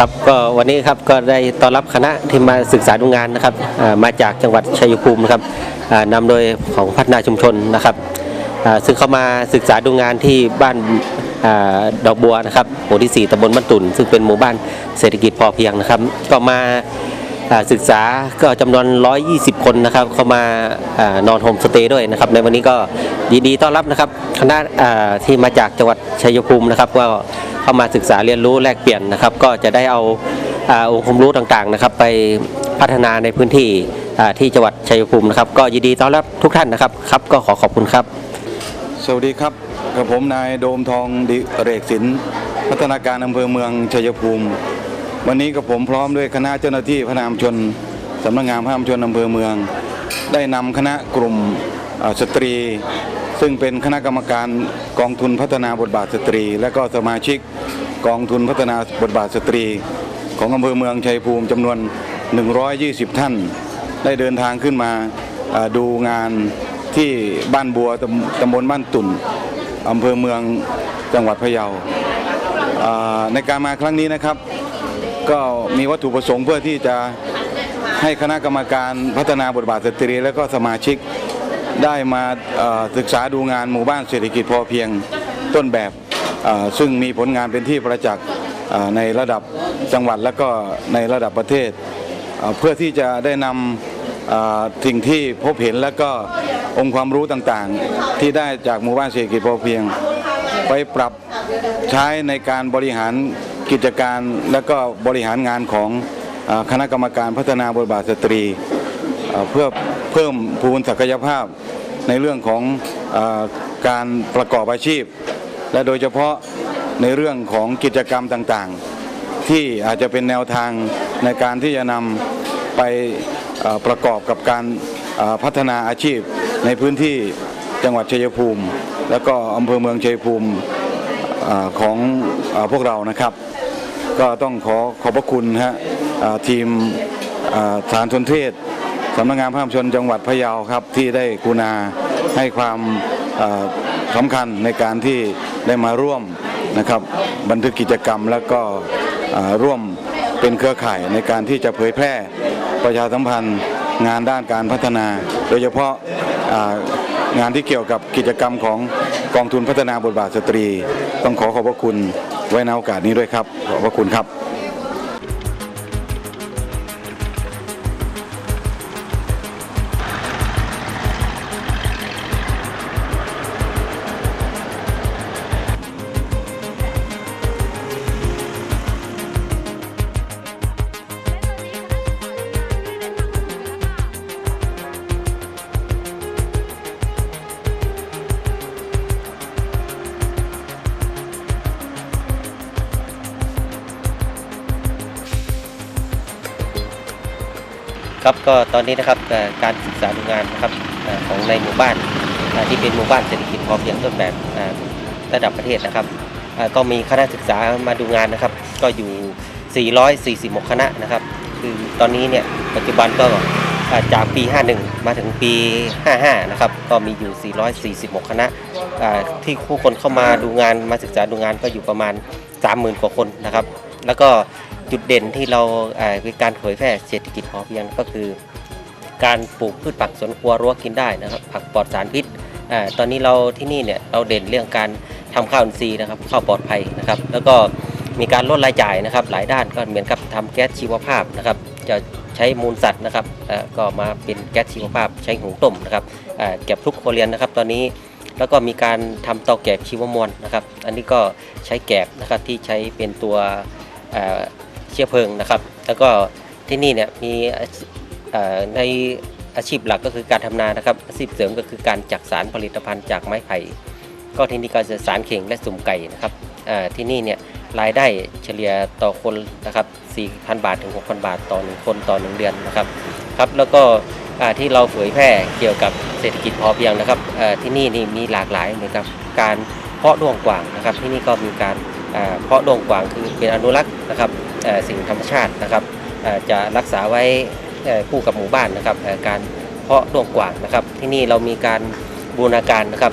ครับก็วันนี้ครับก็ได้ต้อนรับคณะที่มาศึกษาดูงานนะครับมาจากจังหวัดชัยภูมินะครับอ่านำโดยของพัฒนาชุมชนนะครับซึ่งเข้ามาศึกษาดูงานที่บ้านดอกบัวนะครับหมู่ที่ 4ตำบลบ้านตุ่น ซึ่งเป็นหมู่บ้านเศรษฐกิจพอเพียงนะครับ ก็มาศึกษาก็จำนวน 120 คนนะครับ เข้ามาอนอนโฮมสเตย์ด้วยนะครับ ในวันนี้ก็ยินดีต้อนรับนะครับคณะที่มาจากจังหวัดชัยภูมินะครับก็ เข้ามาศึกษาเรียนรู้แลกเปลี่ยนนะครับ ก็จะได้เอาองค์ความรู้ต่างๆนะครับ ไปพัฒนาในพื้นที่ที่จังหวัดชัยภูมินะครับ ก็ยินดีต้อนรับทุกท่านนะครับครับก็ขอขอบคุณครับ สวัสดีครับกับผมนายโดมทองดิเรกศิล์พัฒนาการอำเภอเมืองชัยภูมิ วันนี้กับผมพร้อมด้วยคณะเจ้าหน้าที่พระนามชนสำนักงานพระนามชนอำเภอเมือง ได้นำคณะกลุ่มสตรี ซึ่งเป็นคณะกรรมการกองทุนพัฒนาบทบาทสตรี และก็สมาชิก กองทุนพัฒนาบทบาทสตรี ของอำเภอเมืองชัยภูมิจำนวน 120 ท่าน ได้เดินทางขึ้นมาดูงานที่บ้านบัวตำตำบลบ้านตุ่นอำเภอเมืองจังหวัดพะเยาในการมาครั้งนี้นะครับ ก็มีวัตถุประสงค์เพื่อที่จะให้คณะกรรมการพัฒนาบทบาทสตรี และก็สมาชิกได้มาศึกษาดูงานหมู่บ้านเศรษฐกิจพอเพียงต้นแบบ ซึ่งมีผลงานเป็นที่ประจักษ์ในระดับจังหวัดและก็ในระดับประเทศ เพื่อที่จะได้นำสิ่งที่พบเห็นและก็องค์ความรู้ต่างๆ ที่ได้จากหมู่บ้านเศรษฐกิจพอเพียง ไปปรับใช้ในการบริหารกิจการและก็บริหารงานของคณะกรรมการพัฒนาบทบาทสตรี เพื่อเพิ่มพูนศักยภาพในเรื่องของอการประกอบอาชีพ และโดยเฉพาะในเรื่องของกิจกรรมต่างๆ ที่อาจจะเป็นแนวทางในการที่จะนำไปประกอบกับการพัฒนาอาชีพในพื้นที่จังหวัดชัยภูมิ แล้วก็อำเภอเมืองชัยภูมิอของอพวกเรานะครับ ก็ต้องขอขอบพระคุณฮะทีมสารสนเทศสำนักงานพระนามชนจังหวัดพะเยาครับที่ได้กุณาให้ความสำคัญในการที่ ได้มาร่วมนะครับบันทึกกิจกรรมแล้วก็ร่วมเป็นเครือข่ายในการที่จะเผยแพร่ประชาสัมพันธ์งานด้านการพัฒนา โดยเฉพาะงานที่เกี่ยวกับกิจกรรมของกองทุนพัฒนาบทบาทสตรี ต้องขอขอบพระคุณไว้ในโอกาสนี้ด้วยครับ ขอบพระคุณครับ ครับก็ตอนนี้นะครับการศึกษาดูงานนะครับของในหมู่บ้านที่เป็นหมู่บ้านเศรษฐกิจพอเพียงต้นแบบระดับประเทศนะครับก็มีคณะศึกษามาดูงานนะครับ ก็อยู่ 446 คณะนะครับ คือตอนนี้เนี่ยปัจจุบันก็จากปี 51 มาถึงปี 55 นะครับ ก็มีอยู่ 446 คณะที่ผู้คนเข้ามาดูงานมาศึกษาดูงานก็อยู่ประมาณ 30,000 กว่าคนนะครับ แล้วก็ จุดเด่นที่เราเอ่อคือการเผยแพร่เศรษฐกิจพอเพียงก็คือ การปลูกพืชผักสวนครัวรั้วกินได้นะครับผักปลอดสารพิษอตอนนี้เราที่นี่เนี่ยเราเด่นเรื่องการทำข้าวอินทรีย์นะครับข้าวปลอดภัยนะครับ แล้วก็มีการลดรายจ่ายนะครับ หลายด้านก็เหมือนกับทำแก๊สชีวภาพนะครับ จะใช้มูลสัตว์นะครับก็มาเป็นแก๊สชีวภาพใช้หุงต้มนะครับเก็บทุกคเรือนนะครับ ตอนนี้แล้วก็มีการทำเตาแกบชีวมวลนะครับ อันนี้ก็ใช้แกบนะครับที่ใช้เป็นตัว เชื้อเพลิงนะครับ แล้วก็ที่นี่เนี่ยมีในอาชีพหลักก็คือการทำนานะครับ อาชีพเสริมก็คือการจักสารผลิตภัณฑ์จากไม้ไผ่ก็ที่นี่ก็จะสารเข่งและสุ่มไก่นะครับที่นี่เนี่ยรายได้เฉลี่ยต่อคนนะครับ 4,000 บาทถึง 6,000 บาทต่อหนึ่งคนต่อหนึ่งเดือนนะครับครับแล้วก็ที่เราเผยแพร่เกี่ยวกับเศรษฐกิจพอเพียงนะครับที่นี่นี่มีหลากหลายเหมือนกับการเพาะด้วงกว่างนะครับ ที่นี่ก็มีการเพาะด้วงกว่างคือเป็นอนุรักษ์นะครับ สิ่งธรรมชาตินะครับจะรักษาไว้คู่กับหมู่บ้านนะครับการเพาะด้วงกว่างนะครับ ที่นี่เรามีการบูรณาการนะครับ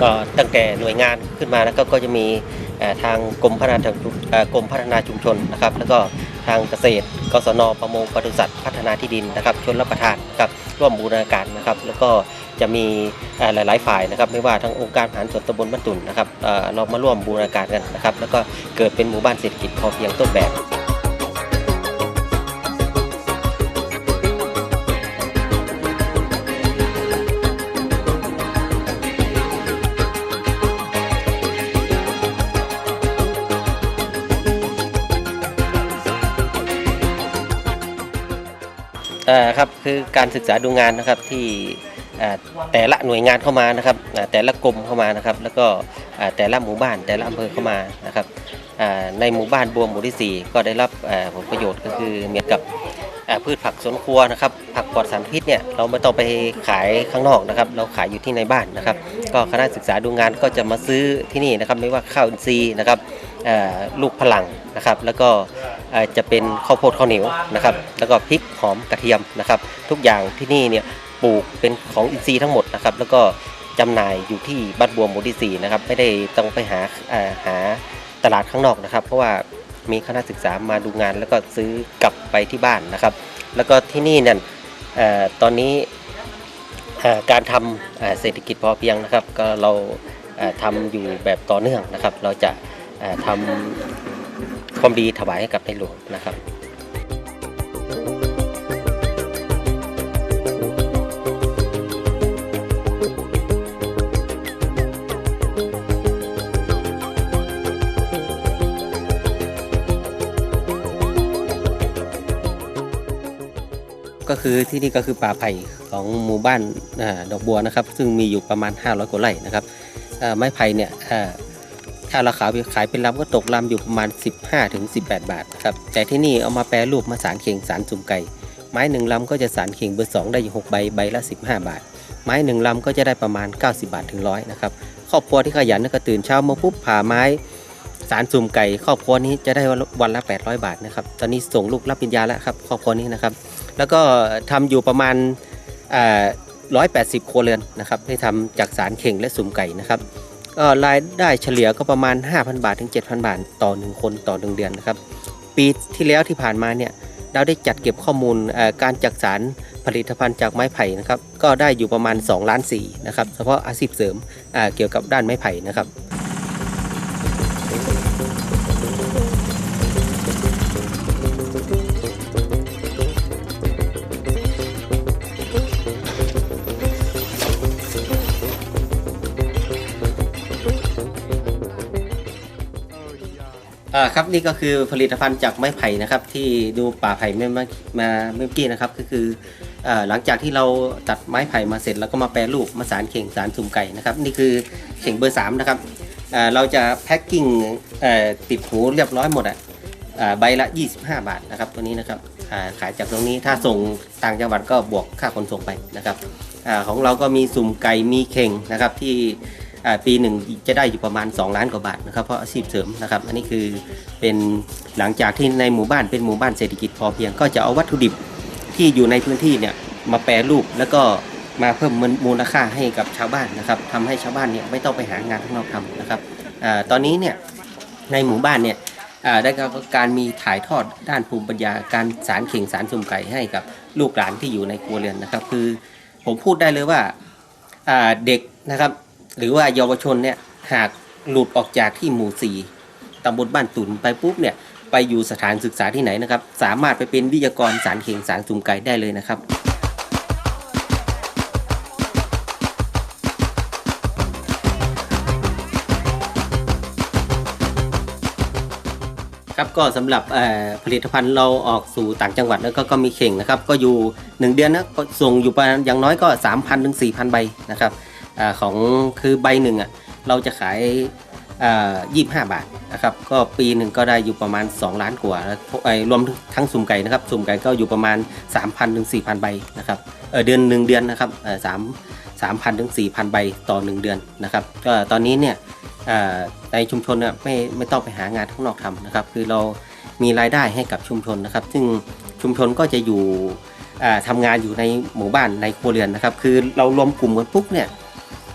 ก็ตั้งแต่หน่วยงานขึ้นมานะครับก็จะมีทางกรมพัฒนากรมพัฒนาชุมชนนะครับ แล้วก็ ทางเกษตร กศนประมงปศุสัตว์พัฒนาที่ดินนะครับชนรับประทานกับร่วมบูรณาการนะครับ แล้วก็จะมีหลาย ๆ ฝ่ายนะครับ ไม่ว่าทั้งองค์การบริหารส่วนตำบลบ้านตุ่นนะครับเรามาร่วมบูรณาการกันนะครับ แล้วก็เกิดเป็นหมู่บ้านเศรษฐกิจพอเพียงต้นแบบ ครับคือการศึกษาดูงานนะครับที่แต่ละหน่วยงานเข้ามานะครับแต่ละกรมเข้ามานะครับ แล้วก็แต่ละหมู่บ้านแต่ละอำเภอเข้ามานะครับในหมู่บ้านบวมหมู่ที่ 4 ก็ได้รับผลประโยชน์ก็คือเหมือนกับพืชผักสวนครัวนะครับ ผักปลอดสารพิษเนี่ยเราไม่ต้องไปขายข้างนอกนะครับ เราขายอยู่ที่ในบ้านนะครับ ก็คณะศึกษาดูงานก็จะมาซื้อที่นี่นะครับ ไม่ว่าข้าวอินทรีย์นะครับ ลูกพลังนะครับ แล้วก็จะเป็นข้าวโพดข้าวเหนียวนะครับ แล้วก็พริกหอมกระเทียมนะครับ ทุกอย่างที่นี่เนี่ยปลูกเป็นของอินทรีย์ทั้งหมดนะครับ แล้วก็จำหน่ายอยู่ที่บ้านบัวหมู่ที่4นะครับ ไม่ได้ต้องไปหาหาตลาดข้างนอกนะครับ เพราะว่ามีคณะศึกษามาดูงาน แล้วก็ซื้อกลับไปที่บ้านนะครับ แล้วก็ที่นี่เนี่ยตอนนี้การทำเอ่อเศรษฐกิจพอเพียงนะครับ ก็เราเอ่อทำอยู่แบบต่อเนื่องนะครับ เราจะ ทำความดีถวายให้กับในหลวงนะครับก็คือที่นี่ก็คือป่าไผ่ของหมู่บ้านอดอกบัวนะครับ ซึ่งมีอยู่ประมาณ 500กว่าไร่นะครับไม้ไผ่เนี่ย ถ้าราคาขายเป็นลำก็ตกลำอยู่ประมาณ 15ถึง18 บาทครับแต่ที่นี่เอามาแปรรูปมาสารเข่งสารสุ่มไก่ ไม้หนึ่งลำก็จะสารเข่งเบอร์ 2 ได้อยู่6ใบใบละ 15 บาท ไม้หนึ่งลำก็จะได้ประมาณ 90 บาทถึงร้อยนะครับครอบครัวที่ขยันก็ตื่นเช้ามาปุ๊บผ่าไม้สารสุ่มไก่ ครอบครัวนี้จะได้วันละ 800 บาทนะครับตอนนี้ส่งลูกรับปริญญาแล้วครับครอบครัวนี้นะครับแล้วก็ทำอยู่ประมาณร้อยแปดสิบครัวเรือนนะครับที่ทำจากสารเข่งและสุ่มไก่นะครับ ก็รายได้เฉลี่ยก็ประมาณ 5,000 บาทถึง 7,000 บาท ต่อ 1 คนต่อ 1 เดือนนะครับ ปีที่แล้วที่ผ่านมาเนี่ยเราได้จัดเก็บข้อมูลการจักสารผลิตภัณฑ์จากไม้ไผ่นะครับ ก็ได้อยู่ประมาณ 2 ล้านสี่นะครับ เฉพาะอาชีพเสริมเกี่ยวกับด้านไม้ไผ่นะครับ อ่าครับนี่ก็คือผลิตภัณฑ์จากไม้ไผ่นะครับ ที่ดูป่าไผ่เมื่อมาเมื่อกี้นะครับ ก็คืออ่าหลังจากที่เราตัดไม้ไผ่มาเสร็จแล้วก็มาแปรรูปมาสารเข่งสารสุ่มไก่นะครับ นี่คือเข่งเบอร์3นะครับอ่าเราจะแพ็คกิ้งเอ่อติดหูเรียบร้อยหมดอะอ่าใบละ 25 บาทนะครับ ตัวนี้นะครับอ่าขายจากตรงนี้ถ้าส่งต่างจังหวัดก็บวกค่าขนส่งไปนะครับอาของเราก็มีสุ่มไก่มีเข่งนะครับที่ ปีหนึ่งจะได้อยู่ประมาณ 2 ล้านกว่าบาทนะครับเพราะอาชีพเสริมนะครับ อันนี้คือเป็นหลังจากที่ในหมู่บ้านเป็นหมู่บ้านเศรษฐกิจพอเพียง ก็จะเอาวัตถุดิบที่อยู่ในพื้นที่เนี่ยมาแปรรูปแล้วก็มาเพิ่มมูลค่าให้กับชาวบ้านนะครับทำให้ชาวบ้านเนี่ยไม่ต้องไปหางานข้างนอกทำนะครับอตอนนี้เนี่ยในหมู่บ้านเนี่ยได้การมีถ่ายทอดด้านภูมิปัญญาการสารเข่งสารสุ่มไก่ให้กับลูกหลานที่อยู่ในครัวเรือนนะครับ คือผมพูดได้เลยว่าเด็กนะครับ หรือว่าเยาวชนเนี่ยหากหลุดออกจากที่หมู่4ตำบลบ้านตุนไปปุ๊บเนี่ยไปอยู่สถานศึกษาที่ไหนนะครับ สามารถไปเป็นวิทยากรสารเข่งสารสุ่มไก่ได้เลยนะครับครับก็สำหรับผลิตภัณฑ์เราออกสู่ต่างจังหวัดแล้วก็ก็มีเข่งนะครับ ก็อยู่ 1 เดือนนะส่งอยู่ประมาณอย่างน้อยก็ 3,000ถึง4,000 ใบนะครับ อของคือใบหนึ่งอะเราจะขายยี่ห้าบาทนะครับก็ปีหนึ่งก็ได้อยู่ประมาณ 2 ล้านกว่าแล้วไอ้รวมทั้งสุ่มไก่นะครับสุ่มไก่ก็อยู่ประมาณ 3,000ถึง4,000 ใบนะครับเเดือนหนึ่งเดือนนะครับสามสามพันถึงสี่พันใบต่อ 1 เดือนนะครับก็ตอนนี้เนี่ยในชุมชนเนี่ยไม่ไม่ต้องไปหางานข้างนอกทำนะครับ คือเรามีรายได้ให้กับชุมชนนะครับ ซึ่งชุมชนก็จะอยู่อ่าทำงานอยู่ในหมู่บ้านในครัวเรือนนะครับ คือเรารวมกลุ่มกันปุ๊บเนี่ย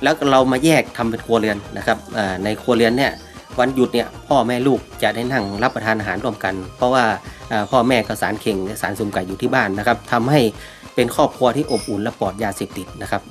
แล้วเรามาแยกทำเป็นครัวเรือนนะครับในครัวเรือนเนี่ยวันหยุดเนี่ยพ่อแม่ลูกจะได้นั่งรับประทานอาหารร่วมกัน เพราะว่าพ่อแม่ก็สารเข่งและสารสุ่มไก่อยู่ที่บ้านนะครับทำให้เป็นครอบครัวที่อบอุ่นและปลอดยาเสพติดนะครับ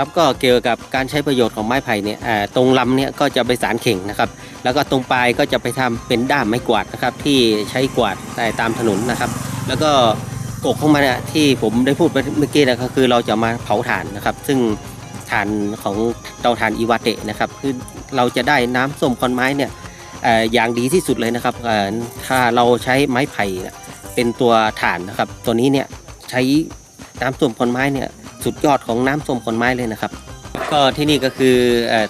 ครับก็เกี่ยวกับการใช้ประโยชน์ของไม้ไผ่เนี่ยตรงลำเนี่ยก็จะไปสารเข่งนะครับ แล้วก็ตรงปลายก็จะไปทำเป็นด้ามไม้กวาดนะครับที่ใช้กวาดแต่ตามถนนนะครับ แล้วก็กกของมันเนี่ยที่ผมได้พูดไปเมื่อกี้นะก็คือเราจะมาเผาถ่านนะครับ ซึ่งถ่านของเตาถ่านอิวาเตะนะครับคือเราจะได้น้ำส้มคอนไม้เนี่ยออย่างดีที่สุดเลยนะครับถ้าเราใช้ไม้ไผ่เนี่ยเป็นตัวถ่านนะครับ ตัวนี้เนี่ยใช้น้ำส้มคอนไม้เนี่ย สุดยอดของน้ำส้มคนไม้เลยนะครับ ก็ที่นี่ก็คือ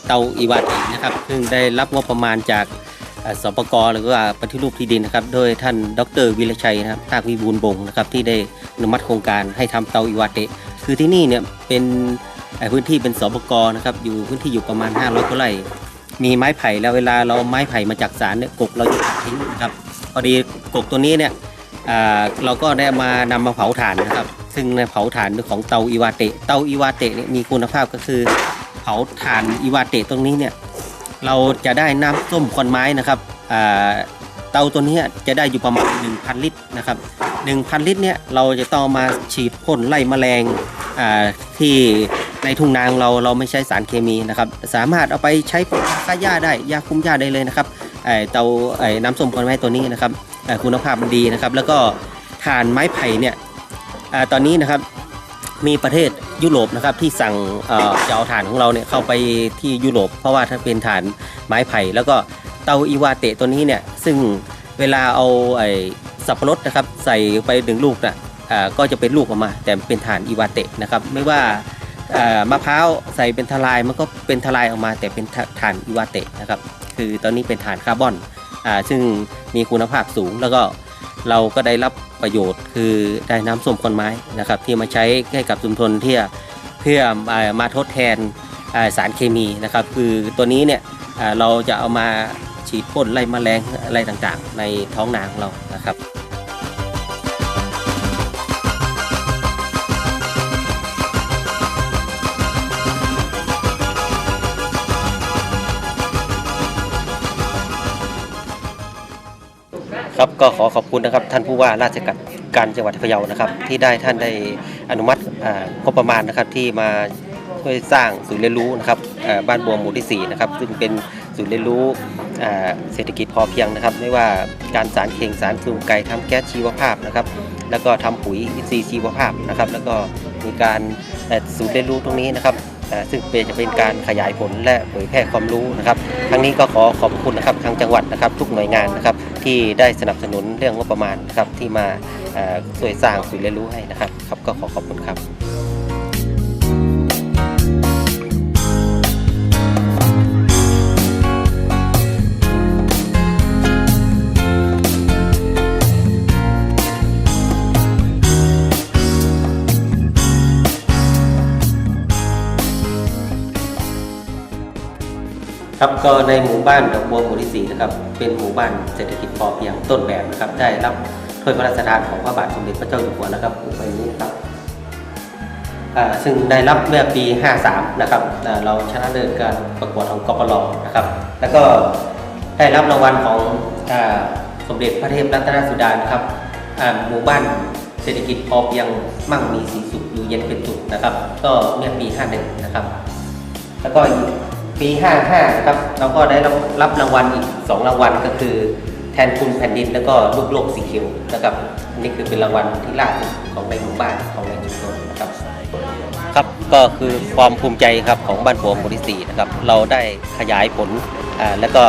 เตาอีวาตินะครับ ซึ่งได้รับงบประมาณจากสปกหรือว่าปฏิรูปที่ดินนะครับ โดยท่านดรวิรชัยนะครับภาควิบูลบงนะครับที่ได้อนุมัติโครงการให้ทำเตาอีวาเตะคือที่นี่เนี่ยเป็นพื้นที่เป็นสปกนะครับอยู่พื้นที่อยู่ประมาณ 500กว่าไร่มีไม้ไผ่แล้วเวลาเราไม้ไผ่มาจากสารเนี่ยกกเราจะตัดทิ้งนะครับพอดีกกตัวนี้เนี่ย เราก็ได้มานำมาเผาถ่านนะครับ ซึ่งในเผาถ่านของเตาอีวาเตะเตาอีวาเตะเนี่ยมีคุณภาพก็คือ เผาถ่านอีวาเตะตรงนี้เนี่ยเราจะได้น้ำส้มควันไม้นะครับเตาตัวนี้จะได้อยู่ประมาณ 1,000 ลิตรนะครับ1,000 ลิตรเนี่ยเราจะต้องมาฉีดพ่นไล่แมลงที่ในทุ่งนาของเราเราไม่ใช้สารเคมีนะครับ สามารถเอาไปใช้ฆ่าหญ้าได้ยาคุมหญ้าได้เลยนะครับเตาน้ำส้มควันไม้ตัวนี้นะครับ คุณภาพมันดีนะครับ แล้วก็ถ่านไม้ไผ่เนี่ยอตอนนี้นะครับมีประเทศยุโรปนะครับที่สั่งเอ่อจะเอาถ่านของเราเนี่ยเข้าไปที่ยุโรป เพราะว่าถ้าเป็นถ่านไม้ไผ่ แล้วก็เตาอีวาเตะตัวนี้เนี่ยซึ่งเวลาเอาไอ้สับปะรดนะครับใส่ไปหนึ่งลูกนะอ่าก็จะเป็นลูกออกมา แต่เป็นถ่านอีวาเตะนะครับไม่ว่ามะพร้าวใส่เป็นทลายมันก็เป็นทลายออกมา แต่เป็นถ่านอีวาเตะนะครับคือตอนนี้เป็นถ่านคาร์บอน อ่าซึ่งมีคุณภาพสูง แล้วก็เราก็ได้รับประโยชน์คือได้น้ำส้มคนไม้นะครับ ที่มาใช้ให้กับชุมชนที่เพื่ออามาทดแทนาสารเคมีนะครับ คือตัวนี้เนี่ยเราจะเอามาฉีดพ่นไล่แมลงอะไรต่างๆ ในท้องนาของเรานะครับ ก็ขอขอบคุณนะครับท่านผู้ว่าราชการการจังหวัดพะเยานะครับ ที่ได้ท่านได้อนุมัติอ่างบประมาณนะครับที่มาช่วยสร้างศูนย์เรียนรู้นะครับบ้านบัวหมู่ที่ 4 นะครับ ซึ่งเป็นศูนย์เรียนรู้อ่าเศรษฐกิจพอเพียงนะครับ ไม่ว่าการสารเข่งสารสูงไก่ทำแก๊สชีวภาพนะครับ แล้วก็ทำปุ๋ยอินทรีย์ชีวภาพนะครับ แล้วก็มีการศูนย์เรียนรู้ตรงนี้นะครับ ซึ่งเป็นจะเป็นการขยายผลและเผยแพร่ความรู้นะครับ ทั้งนี้ก็ขอขอบคุณนะครับทางจังหวัดนะครับ ทุกหน่วยงานนะครับ ที่ได้สนับสนุนเรื่องงบประมาณนะครับที่มาช่วยสร้างศูนย์เรียนรู้ให้นะครับครับก็ขอขอบคุณครับ ครับก็ในหมู่บ้านดอกบัวหมู่ที่สี่นะครับเป็นหมู่บ้านเศรษฐกิจพอเพียงต้นแบบนะครับ ได้รับถ้วยพระราชทานของพระบาทสมเด็จพระเจ้าอยู่หัวนะครับอุปนี้นะครับอ่าซึ่งได้รับเมื่อปี 53 นะครับเราชนะเลิศการประกวดของกปรนะครับ แล้วก็ได้รับรางวัลของอสมเด็จพระเทพรัตนสุดานะครับหมู่บ้านเศรษฐกิจพอเพียงมั่งมีสีสุขอยู่เย็นเป็นสุขนะครับ ก็เมื่อปี 51 นะครับ แล้วก็ ปี 55นะครับเราก็ได้รับรางวัลอีก 2 รางวัลก็คือแทนคุณแผ่นดินแล้วก็ลูกโลกสีเขียวนะครับอันนี่คือเป็นรางวัลที่ล่าสุดของในหมู่บ้านของในชุมชนนะครับครับก็คือความภูมิใจครับของบ้านหัวหมู่ที่4นะครับเราได้ขยายผลอ่าแล้วก็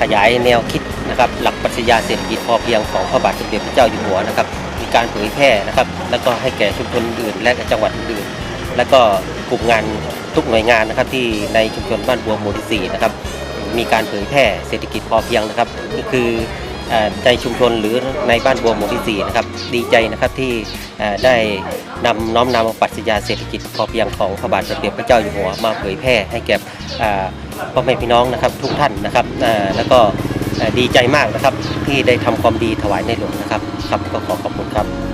ขยายแนวคิดนะครับหลักปรัชญาเศรษฐกิจพอเพียงของพระบาทสมเด็จพระเจ้าอยู่หัวนะครับมีการเผยแพร่นะครับ แล้วก็ให้แก่ชุมชนอื่นและจังหวัดอื่น แล้วก็กลุ่มงาน ทุกหน่วยงานนะครับที่ในชุมชนบ้านบัวหมู่ที่ 4 นะครับ มีการเผยแพร่เศรษฐกิจพอเพียงนะครับนี่คือในชุมชนหรือในบ้านบัวหมู่ที่ 4 นะครับ ดีใจนะครับที่ได้นำน้อมนำเอาปรัชญาเศรษฐกิจพอเพียงของพระบาทสมเด็จพระเจ้าอยู่หัวมาเผยแพร่ให้แก่พ่อแม่พี่น้องนะครับทุกท่านนะครับแล้วก็ดีใจมากนะครับที่ได้ทำความดีถวายในหลวงนะครับครับก็ขอขอบคุณครับ